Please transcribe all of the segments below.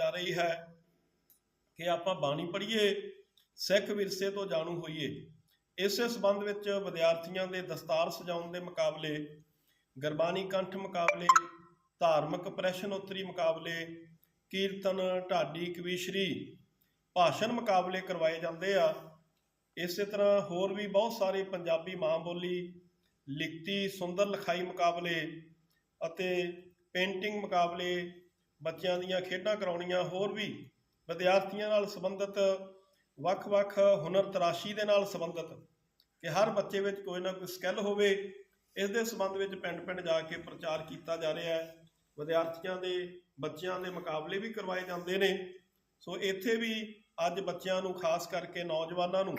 ਜਾ ਰਹੀ ਹੈ ਕਿ ਆਪਾਂ ਬਾਣੀ ਪੜ੍ਹੀਏ, ਸਿੱਖ ਵਿਰਸੇ ਤੋਂ ਜਾਣੂ ਹੋਈਏ। ਇਸੇ ਸਬੰਧ ਵਿੱਚ ਵਿਦਿਆਰਥੀਆਂ ਦੇ ਦਸਤਾਰ ਸਜਾਉਣ ਦੇ ਮੁਕਾਬਲੇ, ਗੁਰਬਾਣੀ ਕੰਠ ਮੁਕਾਬਲੇ, ਧਾਰਮਿਕ ਪ੍ਰਸ਼ਨ ਮੁਕਾਬਲੇ, ਕੀਰਤਨ, ਢਾਡੀ, ਕਵੀਸ਼ਰੀ, ਭਾਸ਼ਣ ਮੁਕਾਬਲੇ ਕਰਵਾਏ ਜਾਂਦੇ ਆ। ਇਸੇ ਤਰ੍ਹਾਂ ਹੋਰ ਵੀ ਬਹੁਤ ਸਾਰੇ ਪੰਜਾਬੀ ਮਾਂ ਬੋਲੀ ਲਿਖਤੀ ਸੁੰਦਰ ਲਿਖਾਈ ਮੁਕਾਬਲੇ ਅਤੇ ਪੇਂਟਿੰਗ ਮੁਕਾਬਲੇ ਬੱਚਿਆਂ ਦੀਆਂ ਖੇਡਾਂ ਕਰਾਉਣੀਆਂ, ਹੋਰ ਵੀ ਵਿਦਿਆਰਥੀਆਂ ਨਾਲ ਸੰਬੰਧਿਤ ਵੱਖ-ਵੱਖ ਹੁਨਰ ਤਰਾਸ਼ੀ ਦੇ ਨਾਲ ਸੰਬੰਧਿਤ ਕਿ ਹਰ ਬੱਚੇ ਵਿੱਚ ਕੋਈ ਨਾ ਕੋਈ ਸਕਿੱਲ ਹੋਵੇ ਇਸ ਦੇ ਸੰਬੰਧ ਵਿੱਚ ਪਿੰਡ-ਪਿੰਡ ਜਾ ਕੇ ਪ੍ਰਚਾਰ ਕੀਤਾ ਜਾ ਰਿਹਾ ਹੈ। ਵਿਦਿਆਰਥੀਆਂ ਦੇ, ਬੱਚਿਆਂ ਦੇ ਮੁਕਾਬਲੇ ਵੀ ਕਰਵਾਏ ਜਾਂਦੇ ਨੇ। ਸੋ ਇੱਥੇ ਵੀ ਅੱਜ ਬੱਚਿਆਂ ਨੂੰ, ਖਾਸ ਕਰਕੇ ਨੌਜਵਾਨਾਂ ਨੂੰ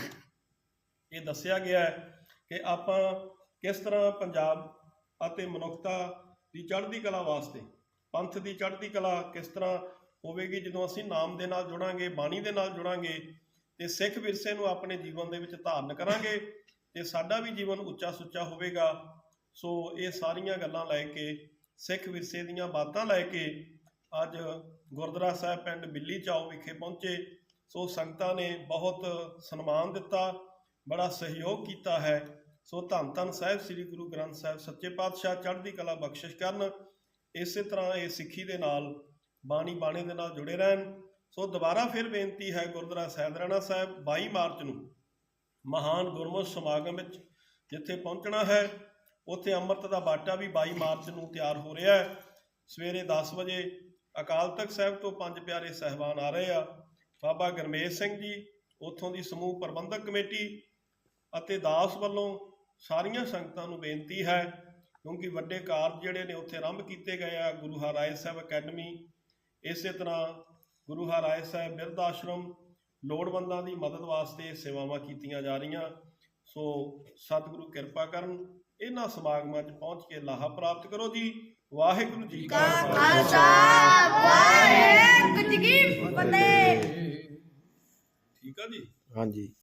ਇਹ ਦੱਸਿਆ ਗਿਆ ਹੈ ਕਿ ਆਪਾਂ ਕਿਸ ਤਰ੍ਹਾਂ ਪੰਜਾਬ ਅਤੇ ਮਨੁੱਖਤਾ ਦੀ ਚੜ੍ਹਦੀ ਕਲਾ ਵਾਸਤੇ ਪੰਥ ਦੀ ਚੜ੍ਹਦੀ ਕਲਾ ਕਿਸ ਤਰ੍ਹਾਂ ਹੋਵੇਗੀ? ਜਦੋਂ ਅਸੀਂ ਨਾਮ ਦੇ ਨਾਲ ਜੁੜਾਂਗੇ, ਬਾਣੀ ਦੇ ਨਾਲ ਜੁੜਾਂਗੇ, ਤੇ ਸਿੱਖ ਵਿਰਸੇ ਨੂੰ ਆਪਣੇ ਜੀਵਨ ਦੇ ਵਿੱਚ ਧਾਰਨ ਕਰਾਂਗੇ, ਤੇ ਸਾਡਾ ਵੀ ਜੀਵਨ ਉੱਚਾ ਸੁੱਚਾ ਹੋਵੇਗਾ। ਸੋ ਇਹ ਸਾਰੀਆਂ ਗੱਲਾਂ ਲੈ ਕੇ, ਸਿੱਖ ਵਿਰਸੇ ਦੀਆਂ ਬਾਤਾਂ ਲੈ ਕੇ ਅੱਜ ਗੁਰਦੁਆਰਾ ਸਾਹਿਬ ਪਿੰਡ ਬਿੱਲੀ ਚਾਓ ਵਿਖੇ ਪਹੁੰਚੇ। ਸੋ ਸੰਗਤਾਂ ਨੇ ਬਹੁਤ ਸਨਮਾਨ ਦਿੱਤਾ, ਬੜਾ ਸਹਿਯੋਗ ਕੀਤਾ ਹੈ। ਸੋ ਧੰਨ ਧੰਨ ਸਾਹਿਬ, ਸ੍ਰੀ ਗੁਰੂ ਗ੍ਰੰਥ ਸਾਹਿਬ ਸੱਚੇ ਪਾਤਸ਼ਾਹ ਚੜ੍ਹਦੀ ਕਲਾ ਬਖਸ਼ਿਸ਼ ਕਰਨ। ਇਸੇ ਤਰ੍ਹਾਂ ਇਹ ਸਿੱਖੀ ਦੇ ਨਾਲ ਬਾਣੀ ਬਾਣੇ ਦੇ ਨਾਲ ਜੁੜੇ ਰਹਿਣ। ਸੋ ਦੁਬਾਰਾ ਫਿਰ ਬੇਨਤੀ ਹੈ ਗੁਰਦੁਆਰਾ ਸੈਦਰਾਣਾ ਸਾਹਿਬ 22 ਮਾਰਚ ਨੂੰ ਮਹਾਨ ਗੁਰਮਤਿ ਸਮਾਗਮ ਵਿੱਚ ਜਿੱਥੇ ਪਹੁੰਚਣਾ ਹੈ। ਉੱਥੇ ਅੰਮ੍ਰਿਤ ਦਾ ਬਾਟਾ ਵੀ 22 ਮਾਰਚ ਨੂੰ ਤਿਆਰ ਹੋ ਰਿਹਾ ਹੈ। ਸਵੇਰੇ 10 ਵਜੇ ਅਕਾਲ ਤਖਤ ਸਾਹਿਬ ਤੋਂ ਪੰਜ ਪਿਆਰੇ ਸਹਿਬਾਨ ਆ ਰਹੇ ਆ। ਬਾਬਾ ਗਰਮੇਸ਼ ਸਿੰਘ ਜੀ, ਉੱਥੋਂ ਦੀ ਸਮੂਹ ਪ੍ਰਬੰਧਕ ਕਮੇਟੀ ਅਤੇ ਦਾਸ ਵੱਲੋਂ ਸਾਰੀਆਂ ਸੰਗਤਾਂ ਨੂੰ ਬੇਨਤੀ ਹੈ ਕਿਉਂਕਿ ਵੱਡੇ ਕਾਰਜ ਜਿਹੜੇ ਨੇ ਉੱਥੇ ਆਰੰਭ ਕੀਤੇ ਗਏ ਆ ਗੁਰੂ ਹਰਾਏ ਸਾਹਿਬ ਅਕੈਡਮੀ। ਇਸੇ ਤਰ੍ਹਾਂ ਗੁਰੂ ਹਰਾਏ ਸਾਹਿਬ ਬਿਰਧ ਆਸ਼ਰਮ ਲੋੜਵੰਦਾਂ ਦੀ ਮਦਦ ਵਾਸਤੇ ਸੇਵਾਵਾਂ ਕੀਤੀਆਂ ਜਾ ਰਹੀਆਂ। ਸੋ ਸਤਿਗੁਰੂ ਕਿਰਪਾ ਕਰਨ ਇਹਨਾਂ ਸਮਾਗਮਾਂ 'ਚ ਪਹੁੰਚ ਕੇ ਲਾਹਾ ਪ੍ਰਾਪਤ ਕਰੋ ਜੀ। ਵਾਹਿਗੁਰੂ ਜੀ ਕਾ ਖਾਲਸਾ। ਵਾਹਿਗੁਰੂ ਜੀ ਕੀ ਫਤਿਹ। ਠੀਕ ਆ ਜੀ? ਹਾਂਜੀ।